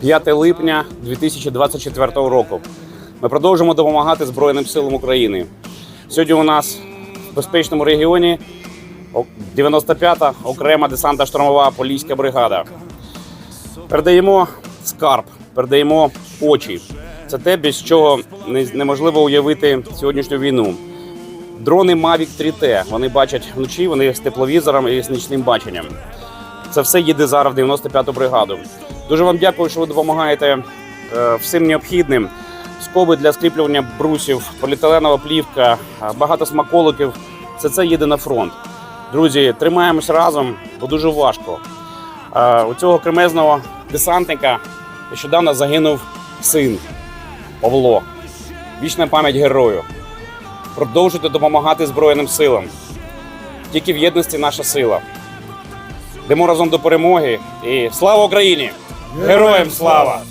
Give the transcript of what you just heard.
5 липня 2024 року. Ми продовжуємо допомагати Збройним силам України. Сьогодні у нас в безпечному регіоні о- 95-та окрема десантна штурмова поліська бригада. Передаємо скарб, передаємо очі. Це те, без чого неможливо уявити сьогоднішню війну. Дрони Mavic 3T. Вони бачать вночі, вони з тепловізором і з нічним баченням. Це все їде зараз в 95-ту бригаду. Дуже вам дякую, що ви допомагаєте е, всім необхідним. Скоби для скріплювання брусів, поліетиленова плівка, е, багато смаколиків. Це це їде на фронт. Друзі, тримаємось разом, бо дуже важко. Е, У цього кремезного десантника нещодавно загинув син Павло. Вічна пам'ять герою. Продовжуйте допомагати Збройним силам. Тільки в єдності наша сила. Йдемо разом до перемоги. І слава Україні! Героям слава!